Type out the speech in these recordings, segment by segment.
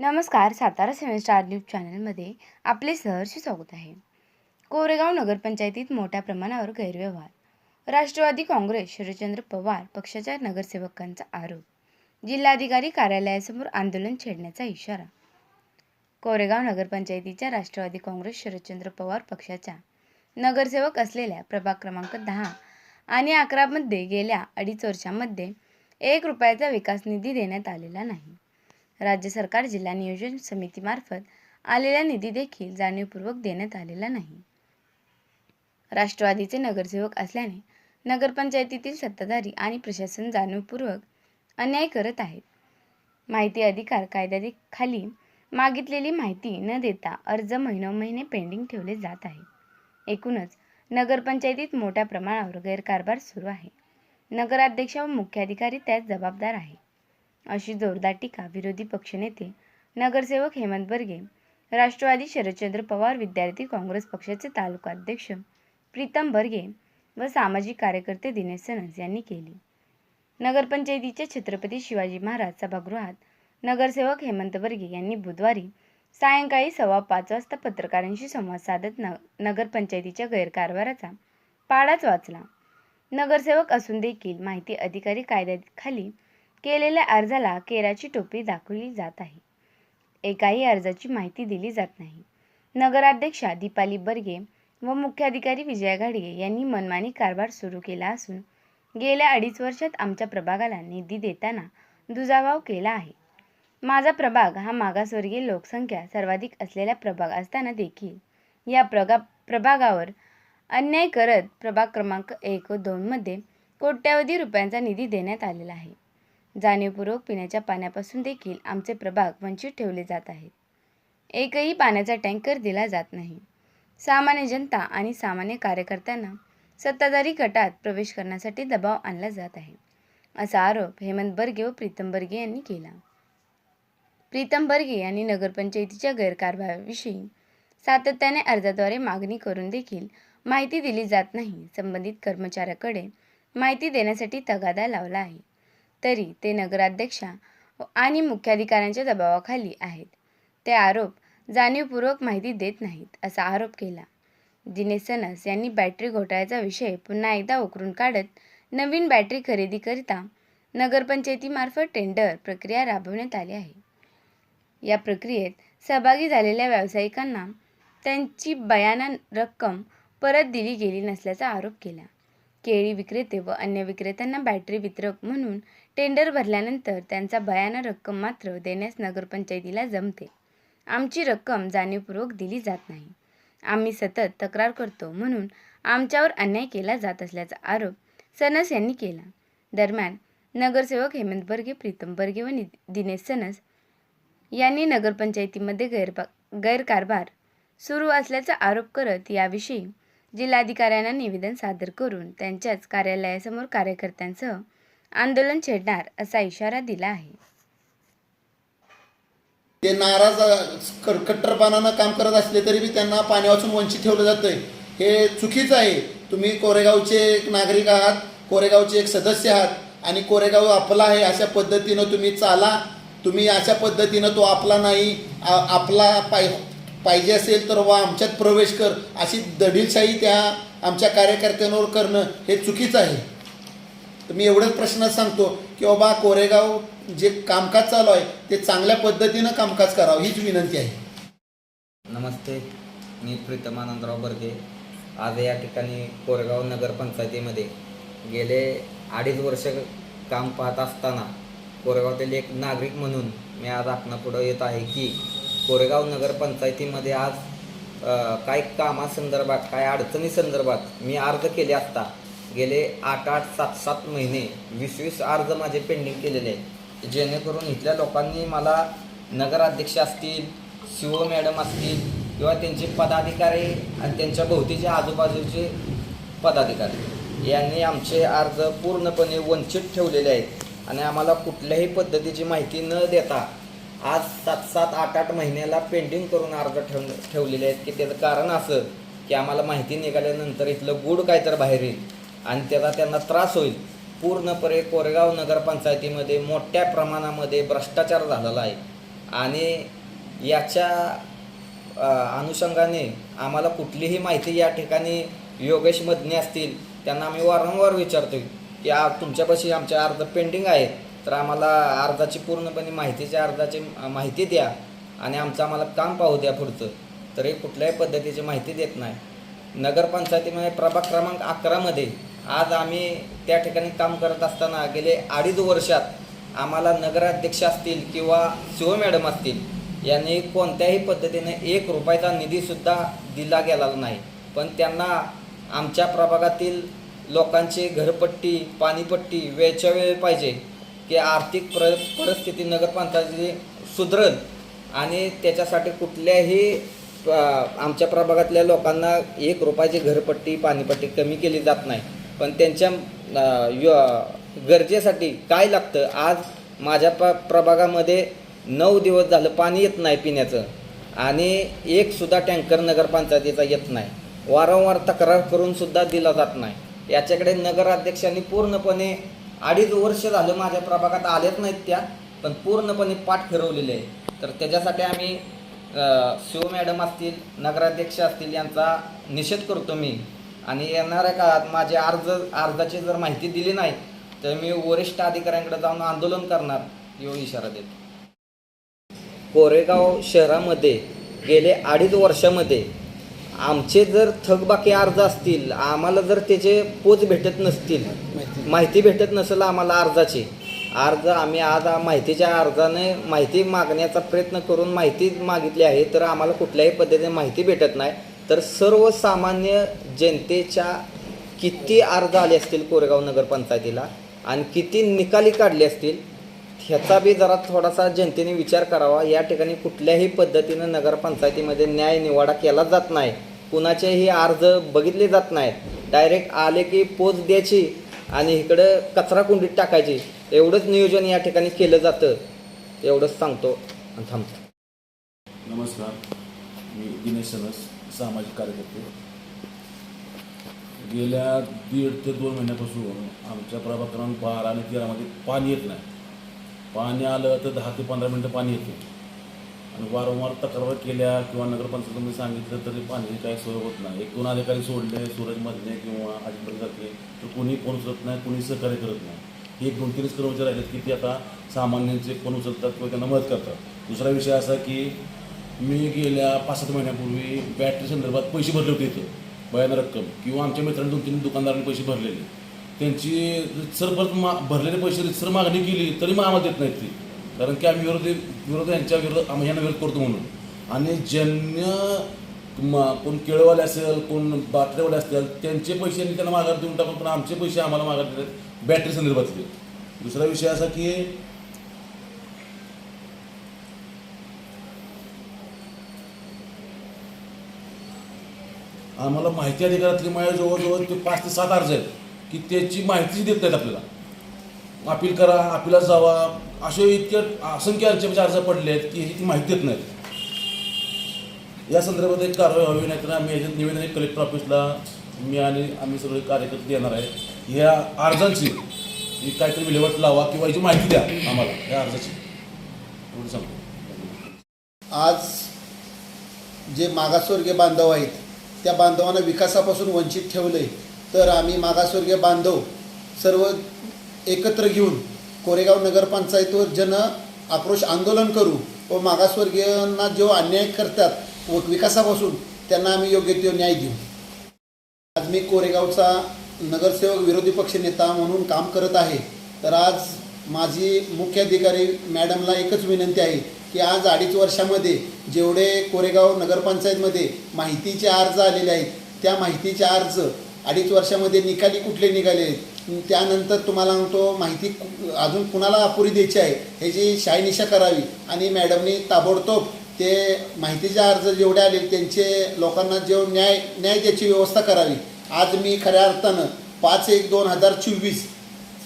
नमस्कार Satara seven news चॅनलमध्ये आपले सहर्ष स्वागत आहे. कोरेगाव नगरपंचायतीत मोठ्या प्रमाणावर गैरव्यवहार. राष्ट्रवादी काँग्रेस शरदचंद्र पवार पक्षाच्या नगरसेवकांचा आरोप. जिल्हाधिकारी कार्यालयासमोर आंदोलन छेडण्याचा इशारा. कोरेगाव नगरपंचायतीच्या राष्ट्रवादी काँग्रेस शरदचंद्र पवार पक्षाच्या नगरसेवक असलेल्या प्रभाग क्रमांक दहा आणि अकरामध्ये गेल्या अडीच वर्षांमध्ये एक रुपयाचा विकास निधी देण्यात आलेला नाही. राज्य सरकार जिल्हा नियोजन समितीमार्फत आलेला निधी देखील जाणीवपूर्वक देण्यात आलेला नाही. राष्ट्रवादीचे नगरसेवक असल्याने नगरपंचायतीतील सत्ताधारी आणि प्रशासन जाणीवपूर्वक अन्याय करत आहेत. माहिती अधिकार कायद्याखाली मागितलेली माहिती न देता अर्ज महिनोमहिने पेंडिंग ठेवले जात आहे एकूणच नगरपंचायतीत मोठ्या प्रमाणावर गैरकारभार सुरू आहे. नगराध्यक्ष व मुख्याधिकारी त्यास जबाबदार आहे अशी जोरदार टीका विरोधी पक्षनेते नगरसेवक हेमंत बर्गे राष्ट्रवादी शरदचंद्र पवार विद्यार्थी काँग्रेस पक्षाचे तालुकाध्यक्ष प्रीतम बर्गे व सामाजिक कार्यकर्ते दिनेश सनस यांनी केली. नगरपंचायतीच्या छत्रपती शिवाजी महाराज सभागृहात नगरसेवक हेमंत बर्गे यांनी बुधवारी सायंकाळी सव्वा पाच वाजता पत्रकारांशी संवाद साधत न नगरपंचायतीच्या गैरकारभाराचा पाडाच वाचला. नगरसेवक असून देखील माहिती अधिकारी कायद्याखाली केलेल्या अर्जाला केराची टोपी दाखवली जात आहे. एकाही अर्जाची माहिती दिली जात नाही. नगराध्यक्षा दीपाली बर्गे व मुख्याधिकारी विजया घाडगे यांनी मनमानी कारभार सुरू केला असून गेल्या अडीच वर्षात आमच्या प्रभागाला निधी देताना दुजाभाव केला आहे. माझा प्रभाग हा मागासवर्गीय लोकसंख्या सर्वाधिक असलेला प्रभाग असताना देखील या प्रगा प्रभागावर अन्याय करत प्रभाग क्रमांक एक व दोनमध्ये कोट्यावधी रुपयांचा निधी देण्यात आलेला आहे. जाणीवपूर्वक पिण्याच्या पाण्यापासून देखील आमचे प्रभाग वंचित ठेवले जात आहेत. एकही पाण्याचा टँकर दिला जात नाही. सामान्य जनता आणि सामान्य कार्यकर्त्यांना सत्ताधारी गटात प्रवेश करण्यासाठी दबाव आणला जात आहे असा आरोप हेमंत बर्गे व प्रीतम बर्गे यांनी केला. प्रीतम बर्गे यांनी नगरपंचायतीच्या गैरकारभाराविषयी सातत्याने अर्जाद्वारे मागणी करून देखील माहिती दिली जात नाही संबंधित कर्मचाऱ्याकडे माहिती देण्यासाठी तगादा लावला आहे. तरी ते नगराध्यक्षा आणि मुख्याधिकाऱ्यांच्या दबावाखाली आहेत. ते आरोप जाणीवपूर्वक माहिती देत नाहीत असा आरोप केला. दिनेश सनस यांनी बॅटरी घोटाळ्याचा विषय पुन्हा एकदा उकरून काढत नवीन बॅटरी खरेदीकरिता नगरपंचायतीमार्फत टेंडर प्रक्रिया राबवण्यात आली आहे. या प्रक्रियेत सहभागी झालेल्या व्यावसायिकांना त्यांची बयाना रक्कम परत दिली गेली नसल्याचा आरोप केला. केळी विक्रेते व अन्य विक्रेत्यांना बॅटरी वितरक म्हणून टेंडर भरल्यानंतर त्यांचा बयाना रक्कम मात्र देण्यास नगरपंचायतीला जमते. आमची रक्कम जाणीवपूर्वक दिली जात नाही. आम्ही सतत तक्रार करतो म्हणून आमच्यावर अन्याय केला जात असल्याचा आरोप सनस यांनी केला. दरम्यान नगरसेवक हेमंत बर्गे प्रीतम बर्गे व दिनेश सनस यांनी नगरपंचायतीमध्ये गैरबा गैरकारभार सुरू असल्याचा आरोप करत याविषयी जिल्हाधिकाऱ्यांना निवेदन सादर करून त्यांच्याच कार्यालयासमोर कार्यकर्त्यांसह आंदोलन छेडणार असा इशारा दिला आहे. ते नाराज कट्टरपणानं काम करत असले तरी बी त्यांना पाण्यापासून वंचित ठेवलं जातंय. हे चुकीचं आहे. तुम्ही कोरेगावचे एक नागरिक आहात कोरेगावचे एक सदस्य आहात आणि कोरेगाव आपला आहे अशा पद्धतीनं तुम्ही चाला. तुम्ही अशा पद्धतीनं तो आपला नाही आपला पाय पाहिजे असेल तर वा आमच्यात प्रवेश कर. अशी दडीलशाही त्या आमच्या कार्यकर्त्यांवर करणं हे चुकीचं आहे. तर मी एवढंच प्रश्न सांगतो की बाबा कोरेगाव जे कामकाज चालू आहे ते चांगल्या पद्धतीनं कामकाज करावं हीच विनंती आहे. नमस्ते मी प्रीतम आनंदराव बर्गे. आज या ठिकाणी कोरेगाव नगरपंचायतीमध्ये गेले अडीच वर्ष काम पाहत असताना कोरेगावातील एक नागरिक म्हणून मी आज आपणापुढं येत आहे की कोरेगाव नगरपंचायतीमध्ये आज काय कामासंदर्भात काय अडचणी संदर्भात मी अर्ज केले असता गेले आठ आठ सात सात महिने वीस वीस अर्ज माझे पेंडिंग केलेले आहेत. जेणेकरून इथल्या लोकांनी मला नगराध्यक्ष असतील सी ओ मॅडम असतील किंवा त्यांचे पदाधिकारी आणि त्यांच्या भोवतीचे आजूबाजूचे पदाधिकारी यांनी आमचे अर्ज पूर्णपणे वंचित ठेवलेले आहेत. आणि आम्हाला कुठल्याही पद्धतीची माहिती न देता आज सात सात आठ आठ महिन्याला पेंडिंग करून अर्ज ठेव ठेवलेले आहेत. की त्याचं कारण असं की आम्हाला माहिती निघाल्यानंतर इथलं गुड काय तर बाहेर येईल. आणि त्याचा त्यांना त्रास होईल. पूर्णपणे कोरेगाव नगरपंचायतीमध्ये मोठ्या प्रमाणामध्ये भ्रष्टाचार झालेला आहे. आणि याच्या अनुषंगाने आम्हाला कुठलीही माहिती या ठिकाणी योगेश मदने असतील त्यांना आम्ही वारंवार विचारतो की आ तुमच्यापाशी आमचे अर्ज पेंडिंग आहेत तर आम्हाला अर्जाची पूर्णपणे माहितीच्या अर्जाची माहिती द्या आणि आमचं आम्हाला काम पाहू द्या पुढचं. तरी कुठल्याही पद्धतीची माहिती देत नाही. नगरपंचायतीमध्ये प्रभाग क्रमांक अकरामध्ये आज आम्ही त्या ठिकाणी काम करत असताना गेले अडीच वर्षात आम्हाला नगराध्यक्ष असतील किंवा शिव मॅडम असतील यांनी कोणत्याही पद्धतीने एक रुपयाचा निधीसुद्धा दिला गेला नाही. पण त्यांना आमच्या प्रभागातील लोकांची घरपट्टी पाणीपट्टी वेळच्या वेळ पाहिजे की आर्थिक प्र परिस्थिती नगरपालिकाची सुधरल आणि त्याच्यासाठी कुठल्याही आमच्या प्रभागातल्या लोकांना एक रुपयाची घरपट्टी पाणीपट्टी कमी केली जात नाही. पण त्यांच्या य गरजेसाठी काय लागतं? आज माझ्या प प्रभागामध्ये नऊ दिवस झालं पाणी येत नाही पिण्याचं. आणि एकसुद्धा टँकर नगरपंचायतीचा येत नाही. वारंवार तक्रार करूनसुद्धा दिला जात नाही. याच्याकडे नगराध्यक्षांनी पूर्णपणे अडीच वर्ष झालं माझ्या प्रभागात आलेच नाहीत त्या पण पूर्णपणे पाठ फिरवलेले आहे तर त्याच्यासाठी आम्ही शिव मॅडम असतील नगराध्यक्ष असतील यांचा निषेध करतो मी. आणि येणाऱ्या काळात माझे अर्ज अर्जाची जर माहिती दिली नाही तर मी वरिष्ठ अधिकाऱ्यांकडे जाऊन आंदोलन करणार यो इशारा देतो. कोरेगाव शहरामध्ये गेले अडीच वर्षामध्ये आमचे जर थकबाकी अर्ज असतील आम्हाला जर त्याचे पोच भेटत नसतील माहिती. भेटत नसेल आम्हाला अर्जाची अर्ज आम्ही आज माहितीच्या अर्जाने माहिती मागण्याचा प्रयत्न करून माहिती मागितली आहे तर आम्हाला कुठल्याही पद्धतीने माहिती भेटत नाही. तर सर्वसामान्य जनतेच्या किती अर्ज आले असतील कोरेगाव नगरपंचायतीला आणि किती निकाली काढले असतील ह्याचा बी जरा थोडासा जनतेने विचार करावा. या ठिकाणी कुठल्याही पद्धतीनं नगरपंचायतीमध्ये न्याय निवाडा केला जात नाही. कुणाचेही अर्ज बघितले जात नाहीत. डायरेक्ट आले की पोच द्यायची आणि इकडं कचरा कुंडीत टाकायची. एवढंच नियोजन या ठिकाणी केलं जातं. एवढंच सांगतो आणि थांबतो. नमस्कार. मी दिनेश सनस. सामाजिक कार्यकर्ते. गेल्या दीड ते दोन महिन्यापासून आमच्या प्रभाग क्रमांक बारा आणि तेरामध्ये पाणी येत नाही. पाणी आलं तर दहा ते पंधरा मिनटं पाणी येते. आणि वारंवार तक्रार केल्या किंवा नगरपंचायतमध्ये सांगितलं तरी पाण्याची काही सोय होत नाही. एक दोन अधिकारी सोडले सूरज मधले किंवा अजिंक्यसारखे तर कोणी फोन उचलत नाही कोणी सहकार्य करत नाही. एक दोन तीनच कर्मचारी आहेत की ते आता सामान्यांचे फोन उचलतात किंवा त्यांना मदत करतात. दुसरा विषय असा की मी गेल्या पाच सात महिन्यापूर्वी बॅटरी संदर्भात पैसे भरले होते इथं भयानक रक्कम. किंवा आमच्या मित्रांनी दोन तीन दुकानदारांनी पैसे भरलेले. त्यांची सर परत मा भरलेले पैसे सर मागणी केली तरी मग आम्हाला देत नाहीत ती. कारण की आम्ही विरोधी विरोध यांच्या विरोध आम्ही यांना विरोध करतो म्हणून. आणि ज्यांना म- कोण केळवाले असेल कोण बातऱ्यावाले असतील त्यांचे पैसे त्यांना माघार देऊन टाकून पण आमचे पैसे आम्हाला माघार देतात बॅटरी संदर्भातले. दुसरा विषय असा की आम्हाला माहिती अधिकारातली माझ्या जवळजवळ ते पाच ते सात अर्ज आहेत की त्याची माहितीच देत नाहीत आपल्याला. अपील करा अपिलात जावा असे इतके असंख्य अर्ज अर्ज पडले आहेत की ती माहिती देत नाहीत. या संदर्भात एक कारवाई व्हावी नाही तर आम्ही याच्यात निवेदन एक कलेक्टर ऑफिसला मी आणि आम्ही सगळे कार्यकर्ते देणार आहे. ह्या अर्जांची ही काहीतरी विल्हेवाट लावा किंवा याची माहिती द्या आम्हाला या अर्जाची. सांगतो. आज जे मागासवर्गीय बांधव आहेत त्या बांधवांना विकासापासून वंचित ठेवले तर आम्ही मागासवर्गीय बांधव सर्व एकत्र घेऊन कोरेगाव नगरपंचायतीवर जन आक्रोश आंदोलन करू व मागासवर्गीयांना जो अन्याय करतात व विकासापासून त्यांना आम्ही योग्य तो न्याय देऊ. आज मी कोरेगावचा नगरसेवक विरोधी पक्ष नेता म्हणून काम करत आहे. तर आज माझी मुख्याधिकारी मॅडमला एकच विनंती आहे. की आज अडीच वर्षामध्ये जेवढे कोरेगाव नगरपंचायतमध्ये माहितीचे अर्ज आलेले आहेत त्या माहितीचे अर्ज अडीच वर्षामध्ये निकाली कुठले निघाले आहेत? त्यानंतर तुम्हाला म्हणतो माहिती कु- अजून कुणाला अपुरी द्यायची आहे? ह्याची शायनिशा करावी आणि मॅडमनी ताबडतोब ते माहितीचे अर्ज जेवढे आले त्यांचे लोकांना जेव न्याय न्याय द्यायची व्यवस्था करावी. आज मी खऱ्या अर्थानं पाच एक दोन हजार चोवीस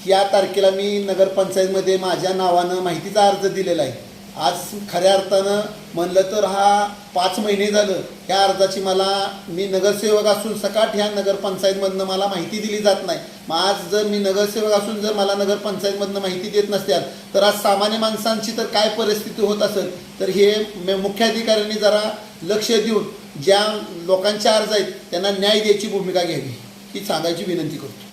या तारखेला मी नगरपंचायतमध्ये माझ्या नावानं माहितीचा अर्ज दिलेला आहे. आज खऱ्या अर्थानं म्हणलं तर हा पाच महिने झालं. ह्या अर्जाची मला मी नगरसेवक असून सकाट ह्या नगरपंचायतमधनं मला माहिती दिली जात नाही. मग आज जर मी नगरसेवक असून जर मला नगरपंचायतमधनं माहिती देत नसत्याल तर आज सामान्य माणसांची तर काय परिस्थिती होत असेल? तर हे म- मुख्याधिकाऱ्यांनी जरा लक्ष देऊन ज्या लोकांच्या अर्ज आहेत त्यांना न्याय द्यायची भूमिका घ्यावी ही सांगायची विनंती करतो.